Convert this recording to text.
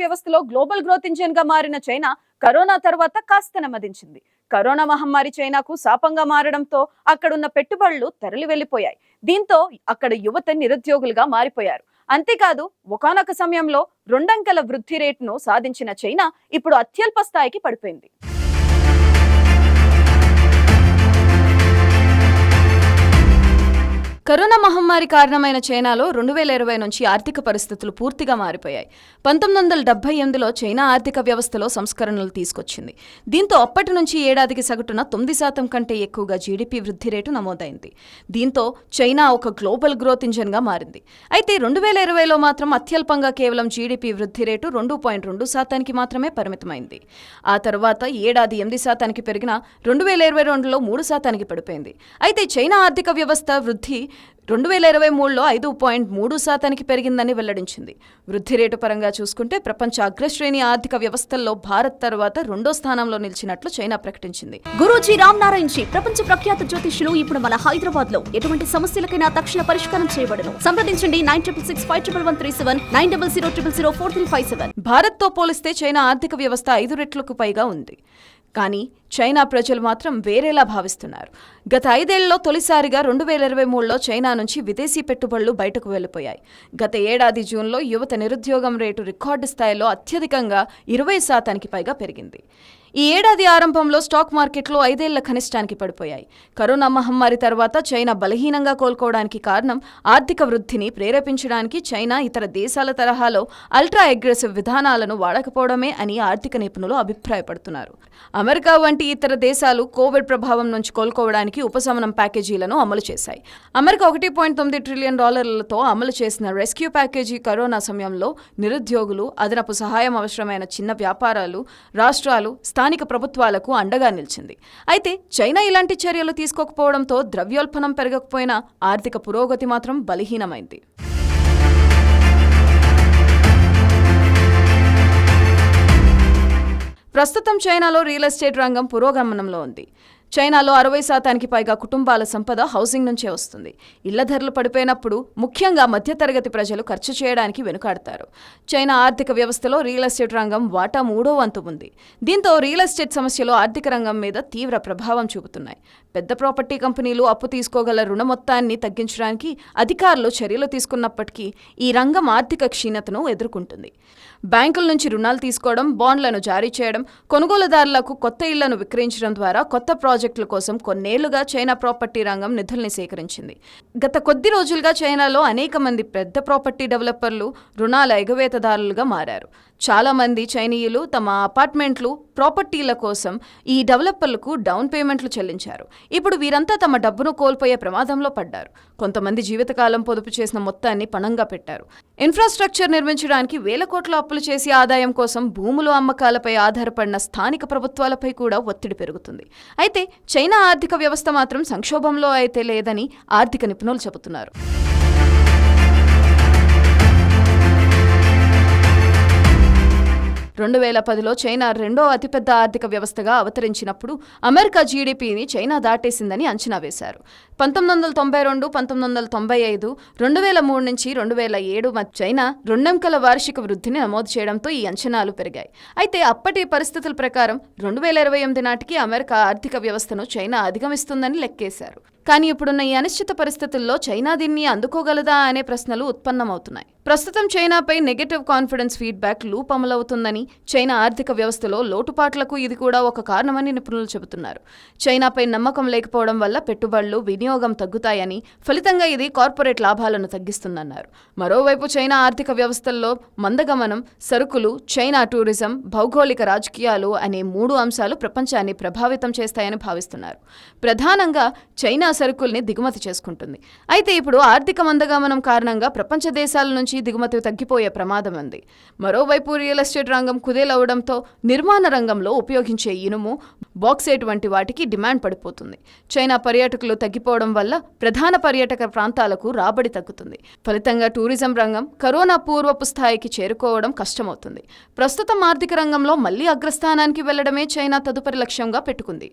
వ్యవస్థలో global growth ఇంజిన్గా మారిన China corona తర్వాత కాస్త నెమ్మదించింది. కరోనా మహమ్మారి చైనాకు శాపంగా మారడంతో అక్కడున్న పెట్టుబడులు తరలి వెళ్ళిపోయాయి దీంతో అక్కడ యువత నిరుద్యోగులుగా మారిపోయారు. అంతేకాదు ఒకానొక సమయంలో రెండంకెల వృద్ధి రేటును సాధించిన చైనా ఇప్పుడు అత్యల్ప స్థాయికి పడిపోయింది. కరోనా మహమ్మారి కారణమైన చైనాలో రెండు వేల ఇరవై నుంచి ఆర్థిక పరిస్థితులు పూర్తిగా మారిపోయాయి. పంతొమ్మిది వందల డెబ్బై ఎనిమిదిలో చైనా ఆర్థిక వ్యవస్థలో సంస్కరణలు తీసుకొచ్చింది. దీంతో అప్పటి నుంచి ఏడాదికి సగటున తొమ్మిది శాతం కంటే ఎక్కువగా జీడిపి వృద్ధి రేటు నమోదైంది. దీంతో చైనా ఒక గ్లోబల్ గ్రోత్ ఇంజన్గా మారింది. అయితే రెండు వేల ఇరవైలో మాత్రం అత్యల్పంగా కేవలం జీడిపి వృద్ధి రేటు రెండు పాయింట్ రెండు శాతానికి మాత్రమే పరిమితమైంది. ఆ తర్వాత ఏడాది ఎనిమిది శాతానికి పెరిగిన రెండు వేల ఇరవై రెండులో మూడు శాతానికి పడిపోయింది. అయితే చైనా ఆర్థిక వ్యవస్థ వృద్ధి రెండు వేల ఇరవై మూడులో ఐదు పాయింట్ మూడు శాతానికి పెరిగిందని వెల్లడించింది. వృద్ధి రేటు పరంగా చూసుకుంటే ప్రపంచ అగ్రశ్రేణి ఆర్థిక వ్యవస్థల్లో భారత్ తర్వాత రెండో స్థానంలో నిలిచినట్లు చైనా ప్రకటించింది. గురూజీ రామ్ నారాయణ్ జీ ప్రపంచ ప్రఖ్యాత జ్యోతిష్యులు ఇప్పుడు మన హైదరాబాద్లో ఎటువంటి సమస్యలకైనా తక్షణ పరిష్కారం చేయబడను. సంప్రదించండి nine triple six five triple one three seven nine double zero triple zero four three five seven. భారత్తో పోలిస్తే చైనా ఆర్థిక వ్యవస్థ ఐదు రెట్లకు పైగా ఉంది. కానీ చైనా ప్రజలు మాత్రం వేరేలా భావిస్తున్నారు. గత ఐదేళ్ళలో తొలిసారిగా రెండు వేల ఇరవై మూడులో చైనా నుంచి విదేశీ పెట్టుబడులు బయటకు వెళ్ళిపోయాయి గత ఏడాది జూన్లో యువత నిరుద్యోగం రేటు రికార్డు స్థాయిలో అత్యధికంగా ఇరవై శాతానికి పైగా పెరిగింది. ఈ ఏడాది ఆరంభంలో స్టాక్ మార్కెట్లు ఐదేళ్ళ కనిష్టానికి పడిపోయాయి. కరోనా మహమ్మారి తర్వాత చైనా బలహీనంగా కోలుకోవడానికి కారణం ఆర్థిక వృద్ధిని ప్రేరేపించడానికి చైనా ఇతర దేశాల తరహాలో అల్ట్రా అగ్రెసివ్ విధానాలను వాడకపోవడమే అని ఆర్థిక నిపుణులు అభిప్రాయపడుతున్నారు. అమెరికా వంటి ఇతర దేశాలు కోవిడ్ ప్రభావం నుంచి కోలుకోవడానికి ఉపశమనం ప్యాకేజీలను అమలు చేశాయి. అమెరికా ఒకటి పాయింట్ తొమ్మిది ట్రిలియన్ డాలర్లతో అమలు చేసిన రెస్క్యూ ప్యాకేజీ కరోనా సమయంలో నిరుద్యోగులు అదనపు సహాయం అవసరమైన చిన్న వ్యాపారాలు రాష్ట్రాలు స్థానిక ప్రభుత్వాలకు అండగా నిలిచింది. అయితే చైనా ఇలాంటి చర్యలు తీసుకోకపోవడంతో ద్రవ్యోల్బణం పెరగకపోయినా ఆర్థిక పురోగతి మాత్రం బలహీనమైంది. ప్రస్తుతం చైనాలో రియల్ ఎస్టేట్ రంగం పురోగమనంలో ఉంది. చైనాలో అరవై శాతానికి పైగా కుటుంబాల సంపద హౌసింగ్ నుంచే వస్తుంది. ఇళ్ళ ధరలు పడిపోయినప్పుడు ముఖ్యంగా మధ్యతరగతి ప్రజలు ఖర్చు చేయడానికి వెనుకాడతారు. చైనా ఆర్థిక వ్యవస్థలో రియల్ ఎస్టేట్ రంగం వాటా మూడో వంతు ఉంది. దీంతో రియల్ ఎస్టేట్ సమస్యలు ఆర్థిక రంగం మీద తీవ్ర ప్రభావం చూపుతున్నాయి. పెద్ద ప్రాపర్టీ కంపెనీలు అప్పు తీసుకోగల రుణ మొత్తాన్ని తగ్గించడానికి అధికారులు చర్యలు తీసుకున్నప్పటికీ ఈ రంగం ఆర్థిక క్షీణతను ఎదుర్కొంటుంది. బ్యాంకుల నుంచి రుణాలు తీసుకోవడం బాండ్లను జారీ చేయడం కొనుగోలుదారులకు కొత్త ఇళ్ళను విక్రయించడం ద్వారా కొత్త ప్రాజెక్టుల కోసం కొన్నేళ్ళుగా చైనా ప్రాపర్టీ రంగం నిధుల్ని సేకరించింది. గత కొద్ది రోజులుగా చైనాలో అనేక మంది పెద్ద ప్రాపర్టీ డెవలపర్లు రుణాల ఎగవేతదారులుగా మారారు. చాలామంది చైనీయులు తమ అపార్ట్మెంట్లు ప్రాపర్టీల కోసం ఈ డెవలపర్లకు డౌన్ పేమెంట్లు చెల్లించారు. ఇప్పుడు వీరంతా తమ డబ్బును కోల్పోయే ప్రమాదంలో పడ్డారు. కొంతమంది జీవితకాలం పొదుపు చేసిన మొత్తాన్ని పణంగా పెట్టారు. ఇన్ఫ్రాస్ట్రక్చర్ నిర్మించడానికి వేల కోట్ల అప్పులు చేసి ఆదాయం కోసం భూములు అమ్మకాలపై ఆధారపడిన స్థానిక ప్రభుత్వాలపై కూడా ఒత్తిడి పెరుగుతుంది. అయితే చైనా ఆర్థిక వ్యవస్థ మాత్రం సంక్షోభంలో అయితే లేదని ఆర్థిక నిపుణులు చెబుతున్నారు. రెండు వేల పదిలో చైనా రెండో అతిపెద్ద ఆర్థిక వ్యవస్థగా అవతరించినప్పుడు అమెరికా జీడిపిని చైనా దాటేసిందని అంచనా వేశారు. పంతొమ్మిది వందల తొంభై రెండు పంతొమ్మిది వందల తొంభై ఐదు రెండు వేల మూడు నుంచి రెండు వేల ఏడు మధ్య చైనా రెండంకల వార్షిక వృద్ధిని నమోదు చేయడంతో ఈ అంచనాలు పెరిగాయి. అయితే అప్పటి పరిస్థితుల ప్రకారం రెండు వేల ఇరవై ఎనిమిది నాటికి అమెరికా ఆర్థిక వ్యవస్థను చైనా అధిగమిస్తుందని లెక్కేశారు. కానీ ఇప్పుడున్న ఈ అనిశ్చిత పరిస్థితుల్లో చైనా దీన్ని అందుకోగలదా అనే ప్రశ్నలు ఉత్పన్నమవుతున్నాయి. ప్రస్తుతం చైనాపై నెగటివ్ కాన్ఫిడెన్స్ ఫీడ్బ్యాక్ లూప్ అమలవుతుందని చైనా ఆర్థిక వ్యవస్థలో లోటుపాట్లకు ఇది కూడా ఒక కారణమని నిపుణులు చెబుతున్నారు. చైనాపై నమ్మకం లేకపోవడం వల్ల పెట్టుబడులు వినియోగం తగ్గుతాయని ఫలితంగా ఇది కార్పొరేట్ లాభాలను తగ్గిస్తుందన్నారు. మరోవైపు చైనా ఆర్థిక వ్యవస్థల్లో మందగమనం సరుకులు చైనా టూరిజం భౌగోళిక రాజకీయాలు అనే మూడు అంశాలు ప్రపంచాన్ని ప్రభావితం చేస్తాయని భావిస్తున్నారు. ప్రధానంగా చైనా సరుకుల్ని దిగుమతి చేసుకుంటుంది. అయితే ఇప్పుడు ఆర్థిక మందగమనం కారణంగా ప్రపంచ దేశాల నుంచి దిగుమతి తగ్గిపోయే ప్రమాదం ఉంది. మరోవైపు రియల్ ఎస్టేట్ రంగం కుదేలవడంతో నిర్మాణ రంగంలో ఉపయోగించే ఇనుము బాక్సైట్ వంటి వాటికి డిమాండ్ పడిపోతుంది. చైనా పర్యాటకులు తగ్గిపోవడం వల్ల ప్రధాన పర్యాటక ప్రాంతాలకు రాబడి తగ్గుతుంది. ఫలితంగా టూరిజం రంగం కరోనా పూర్వపు స్థాయికి చేరుకోవడం కష్టమవుతుంది. ప్రస్తుతం ఆర్థిక రంగంలో మళ్ళీ అగ్రస్థానానికి వెళ్ళడమే చైనా తదుపరి లక్ష్యంగా పెట్టుకుంది.